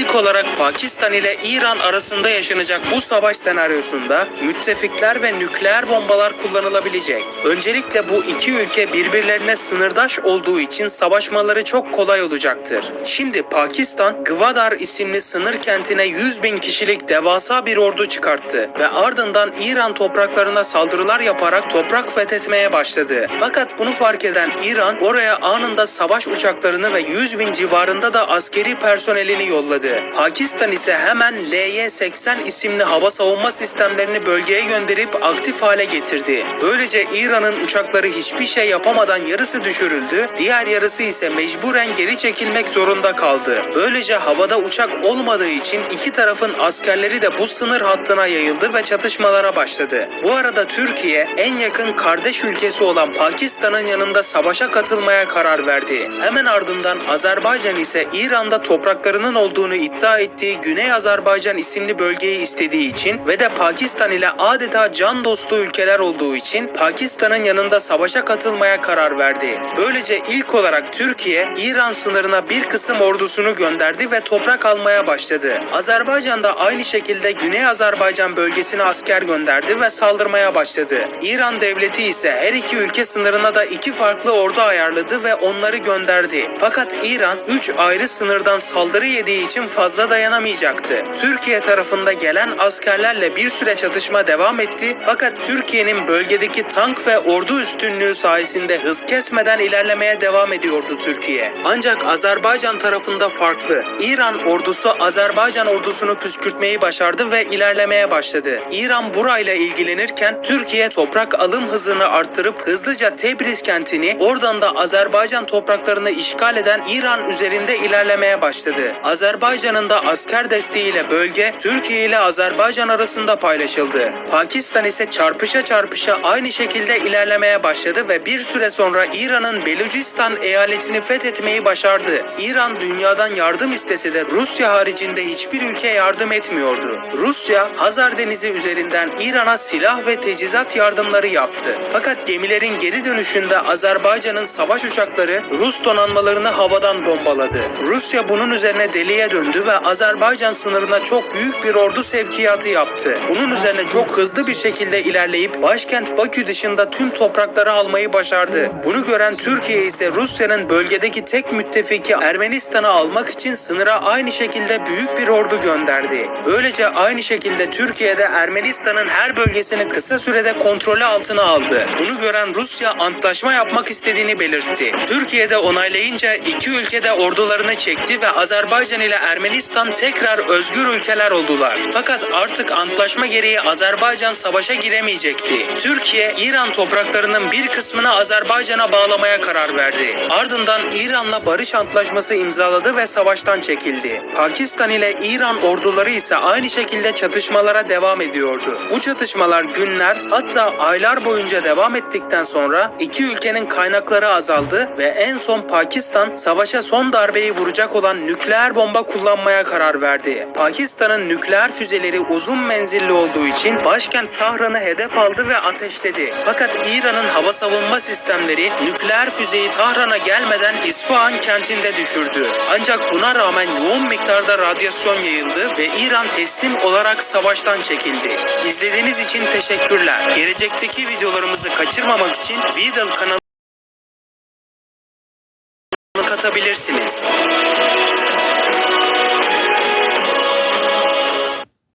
İlk olarak Pakistan ile İran arasında yaşanacak bu savaş senaryosunda müttefikler ve nükleer bombalar kullanılabilecek. Öncelikle bu iki ülke birbirlerine sınırdaş olduğu için savaşmaları çok kolay olacaktır. Şimdi Pakistan, Gwadar isimli sınır kentine 100 bin kişilik devasa bir ordu çıkarttı ve ardından İran topraklarına saldırılar yaparak toprak fethetmeye başladı. Fakat bunu fark eden İran oraya anında savaş uçaklarını ve 100 bin civarında da askeri personelini yolladı. Pakistan ise hemen LY-80 isimli hava savunma sistemlerini bölgeye gönderip aktif hale getirdi. Böylece İran'ın uçakları hiçbir şey yapamadan yarısı düşürüldü, diğer yarısı ise mecburen geri çekilmek zorunda kaldı. Böylece havada uçak olmadığı için iki tarafın askerleri de bu sınır hattına yayıldı ve çatışmalara başladı. Bu arada Türkiye en yakın kardeş ülkesi olan Pakistan'ın yanında savaşa katılmaya karar verdi. Hemen ardından Azerbaycan ise İran'da topraklarının olduğunu iddia ettiği Güney Azerbaycan isimli bölgeyi istediği için ve de Pakistan ile adeta can dostu ülkeler olduğu için Pakistan'ın yanında savaşa katılmaya karar verdi. Böylece ilk olarak Türkiye İran sınırına bir kısım ordusunu gönderdi ve toprak almaya başladı. Azerbaycan da aynı şekilde Güney Azerbaycan bölgesine asker gönderdi ve saldırmaya başladı. İran devleti ise her iki ülke sınırına da iki farklı ordu ayarladı ve onları gönderdi. Fakat İran 3 ayrı sınırdan saldırı yediği için fazla dayanamayacaktı. Türkiye tarafında gelen askerlerle bir süre çatışma devam etti fakat Türkiye'nin bölgedeki tank ve ordu üstünlüğü sayesinde hız kesmeden ilerlemeye devam ediyordu Türkiye. Ancak Azerbaycan tarafında farklı. İran ordusu Azerbaycan ordusunu püskürtmeyi başardı ve ilerlemeye başladı. İran burayla ilgilenirken Türkiye toprak alım hızını arttırıp hızlıca Tebriz kentini oradan da Azerbaycan topraklarını işgal eden İran üzerinde ilerlemeye başladı. Azerbaycan'ın da asker desteğiyle bölge Türkiye ile Azerbaycan arasında paylaşıldı. Pakistan ise çarpışa çarpışa aynı şekilde ilerlemeye başladı ve bir süre sonra İran'ın Belucistan eyaletini fethetmeyi başardı. İran dünyadan yardım istese de Rusya haricinde hiçbir ülke yardım etmiyordu. Rusya Hazar Denizi üzerinden İran'a silah ve teçhizat yardımları yaptı. Fakat gemilerin geri dönüşünde Azerbaycan'ın savaş uçakları Rus donanmalarını havadan bombaladı. Rusya bunun üzerine deliye döndü ve Azerbaycan sınırına çok büyük bir ordu sevkiyatı yaptı. Bunun üzerine çok hızlı bir şekilde ilerleyip başkent Bakü dışında tüm toprakları almayı başardı. Bunu gören Türkiye ise Rusya'nın bölgedeki tek müttefiki Ermenistan'ı almak için sınıra aynı şekilde büyük bir ordu gönderdi. Böylece aynı şekilde Türkiye'de Ermenistan'ın her bölgesini kısa sürede kontrolü altına aldı. Bunu gören Rusya antlaşma yapmak istediğini belirtti. Türkiye'de onaylayınca iki ülke de ordularını çekti ve Azerbaycan ile Ermenistan tekrar özgür ülkeler oldular. Fakat artık antlaşma gereği Azerbaycan savaşa giremeyecekti. Türkiye, İran topraklarının bir kısmını Azerbaycan'a bağlamaya karar verdi. Ardından İran'la barış antlaşması imzaladı ve savaştan çekildi. Pakistan ile İran orduları ise aynı şekilde çatışmalara devam ediyordu. Bu çatışmalar günler hatta aylar boyunca devam ettikten sonra iki ülkenin kaynakları azaldı ve en son Pakistan savaşa son darbeyi vuracak olan nükleer bomba kullanmaya karar verdi. Pakistan'ın nükleer füzeleri uzun menzilli olduğu için başkent Tahran'ı hedef aldı ve ateşledi. Fakat İran'ın hava savunma sistemleri nükleer füzeyi Tahran'a gelmeden İsfahan kentinde düşürdü. Ancak buna rağmen yoğun miktarda radyasyon yayıldı ve İran teslim olarak savaştan çekildi. İzlediğiniz için teşekkürler. Gelecekteki videolarımızı kaçırmamak için Vidal kanalına katabilirsiniz.